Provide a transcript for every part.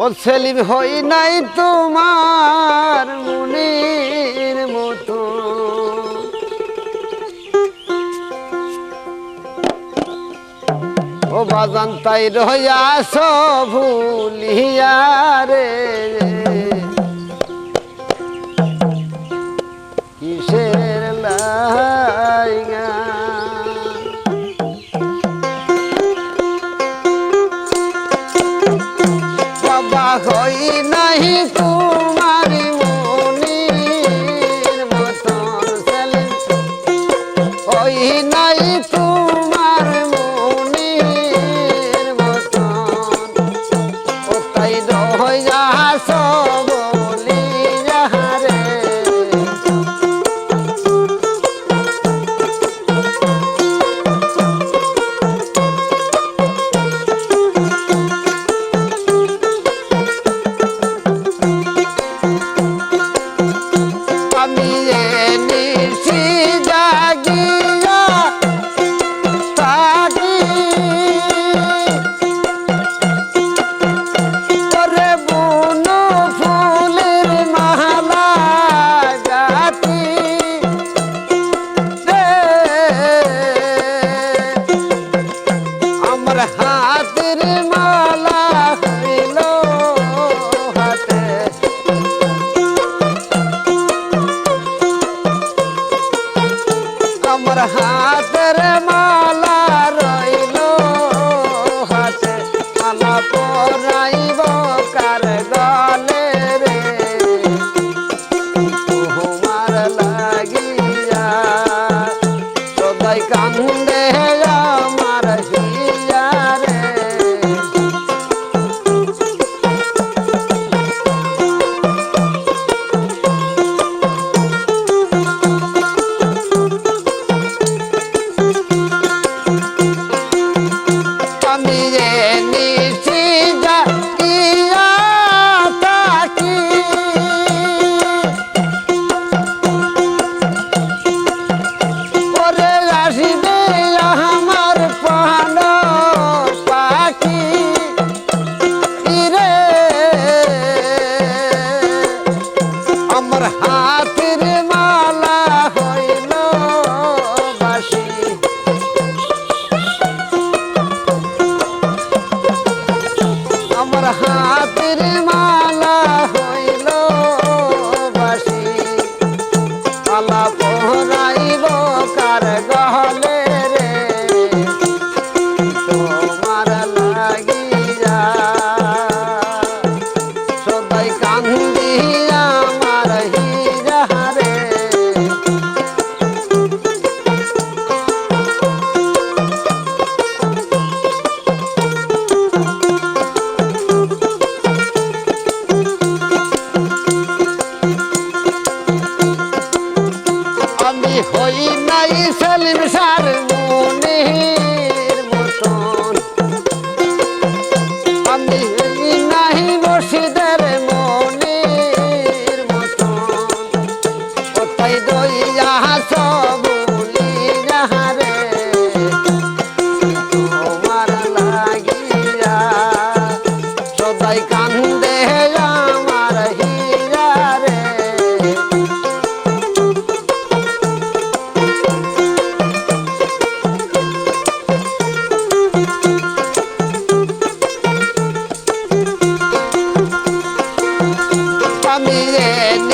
ও সেলিম হই নাই তোমার মুনির মতো। ও বাজান তাই রহিয়াছ ভুলিয়া রে। নাই হাতের মালা রইল হাতে মালা পরাইব কার রে? তোমার লাগিয়া সবাই কান্দে আমার আমার হাতের মালা হইল বাসি মালা পহরাইব কার গহলে রে? তোমার লাগিয়া সবাই কান্দি আমি হই নাই সেলিম সার মনের me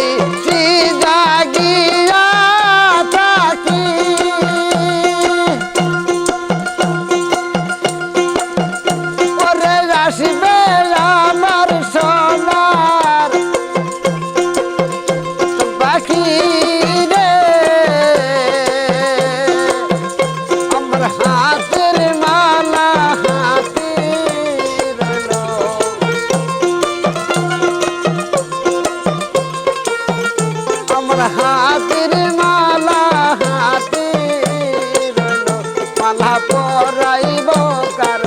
মালা পরাইব কার